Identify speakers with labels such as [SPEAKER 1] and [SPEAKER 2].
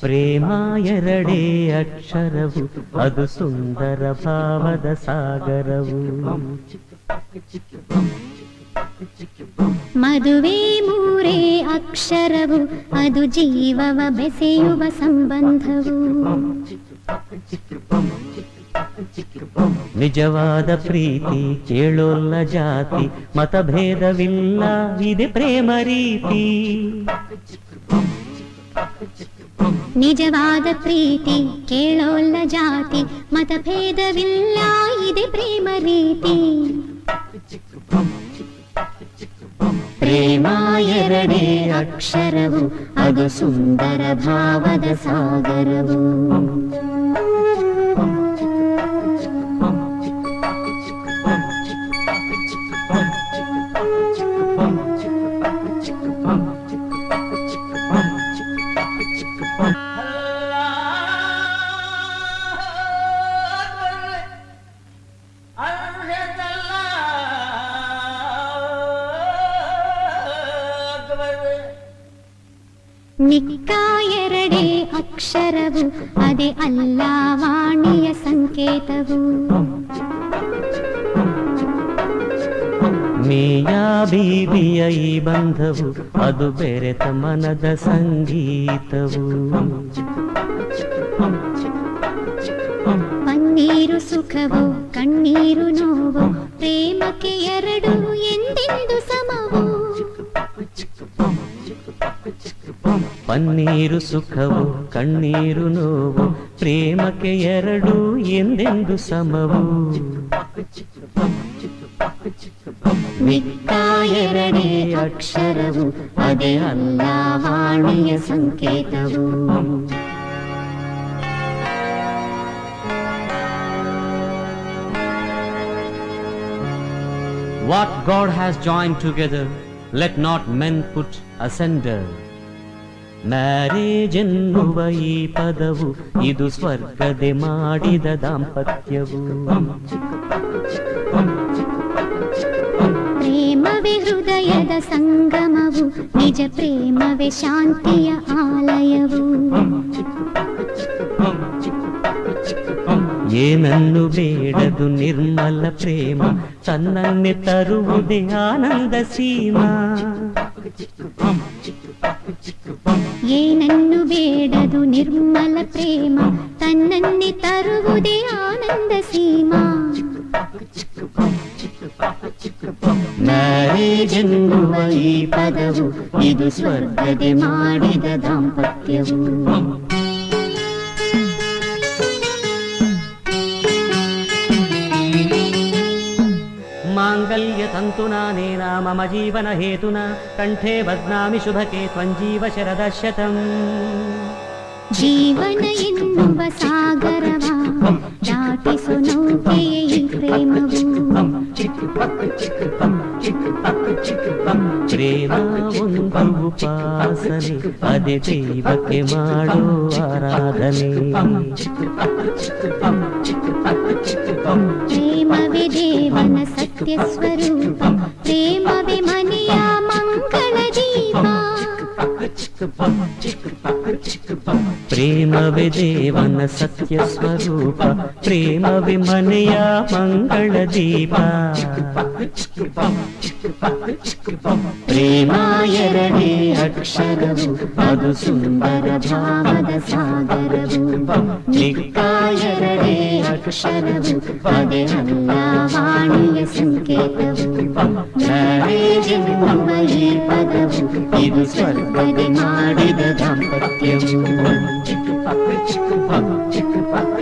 [SPEAKER 1] ಪ್ರೇಮ ಎರಡೇ ಅಕ್ಷರವು ಅದು ಸುಂದರ ಭಾವದ ಸಾಗರವು
[SPEAKER 2] ಮದುವೆ ಮೂರೇ ಅಕ್ಷರವು ಅದು ಜೀವವ ಬೆಸೆಯುವ ಸಂಬಂಧವು
[SPEAKER 1] ನಿಜವಾದ ಪ್ರೀತಿ ಕೇಳೋಲ್ಲ ಜಾತಿ ಮತಭೇದವಿಲ್ಲ ಇದೆ ಪ್ರೇಮ ರೀತಿ
[SPEAKER 2] ನಿಜವಾದ ಪ್ರೀತಿ, ಕೇಳೋಲ್ಲ ಜಾತಿ, ಮತಭೇದವಿಲ್ಲ, ಇದೆ ಪ್ರೇಮ ರೀತಿ. ಪ್ರೇಮ ಎರಡೇ ಅಕ್ಷರವು, ಅದು ಸುಂದರ ಭಾವದ ಸಾಗರವು. ಮಿಕ್ಕ ಎರಡೇ ಅಕ್ಷರವು ಅದೇ ಅಲ್ಲ ವಾಣಿಯ ಸಂಕೇತವು.
[SPEAKER 1] ಮೀಯಾ ಬೀಬಿಯ ಈ ಬಂಧವು ಅದು ಬೆರೆತ ಮನದ ಸಂಗೀತವು.
[SPEAKER 2] ಪನ್ನೀರು ಸುಖವು ಕಣ್ಣೀರು ನೋವು ಪ್ರೇಮಕ್ಕೆ ಎರಡು ಎಂದೆಂದು ಸಮವು
[SPEAKER 1] ಪನ್ನೀರು ಸುಖವು ಕಣ್ಣೀರು ನೋವು ಪ್ರೇಮಕ್ಕೆ ಎರಡು ಎಂದೆಂದು ಸಮವು
[SPEAKER 2] ಮಿಕ್ಕ ಎರಡೇ ಅಕ್ಷರವು ಅದೇ ಅಲ್ಲ ವಾಣಿಯ ಸಂಕೇತವು
[SPEAKER 1] What God has joined together, let not men put asunder. Marriage ಎನ್ನುವ ಈ ಪದವು ಇದು ಸ್ವರ್ಗದೆ ಮಾಡಿದ ದಾಂಪತ್ಯವು
[SPEAKER 2] ಪ್ರೇಮವೇ ಹೃದಯದ ಸಂಗಮವು ನಿಜ ಪ್ರೇಮವೇ ಶಾಂತಿಯ ಆಲಯವು
[SPEAKER 1] ಏನನ್ನು ಬೇಡದು ನಿರ್ಮಲ ಪ್ರೇಮ ತನ್ನನ್ನೇ ತರುವುದೇ ಆನಂದ ಸೀಮಾ
[SPEAKER 2] ಏನನ್ನು ಬೇಡದು ನಿರ್ಮಲ ಪ್ರೇಮ ತನ್ನನ್ನೇ ತರುವುದೇ ಆನಂದ ಸೀಮಾ
[SPEAKER 1] ಮ್ಯಾರೇಜ್ ಎನ್ನುವ ಈ ಪದವು ಇದು ಸ್ವರ್ಗದೆ ಮಾಡಿದ ದಾಂಪತ್ಯವು ಮಾಂಗಲ್ಯ ತಂತುನಾನೇನ ಮಮ ಜೀವನ ಹೇತುನ ಕಂಠೆ ಬದ್ನಾಮಿ ಶುಭಕೆ ತ್ವಂಜೀವ ಶರದ ಶತಂ
[SPEAKER 2] ಜೀವನ ಎನ್ನುವ ಸಾಗರವ ದಾಟಿಸು ನೌಕೆಯೇ ಈ ಪ್ರೇಮವು
[SPEAKER 1] ಪ್ರೇಮ ಒಂದು ಉಪಾಸನೆ ಅದೇ ದೈವಕ್ಕೆ ಮಾಡೋ ಆರಾಧನೆ
[SPEAKER 2] ಪ್ರೇಮವೇ ದೇವನ ಸತ್ಯ ಸ್ವರೂಪ
[SPEAKER 1] प्रेमवे देवन सत्यस्वरूप प्रेमवे मनया मङ्गलदीपा प्रेमायरणे अक्षरवु मधुसुन्दरभावद सागरवु निक्तायरणे अक्षरवु पदे अल्लावाणीय सङ्केतवु नरे जन्ममयी पदवु इदु स्वर्ग ವಾಣಿಯ ಸಂಕೇತವು ಮ್ಯಾರೇಜ್ ಎನ್ನುವ ಈ ಪದವು ಇದು ಸ್ವರ್ಗದೆ ಮಾಡಿದ ದಾಂಪತ್ಯವು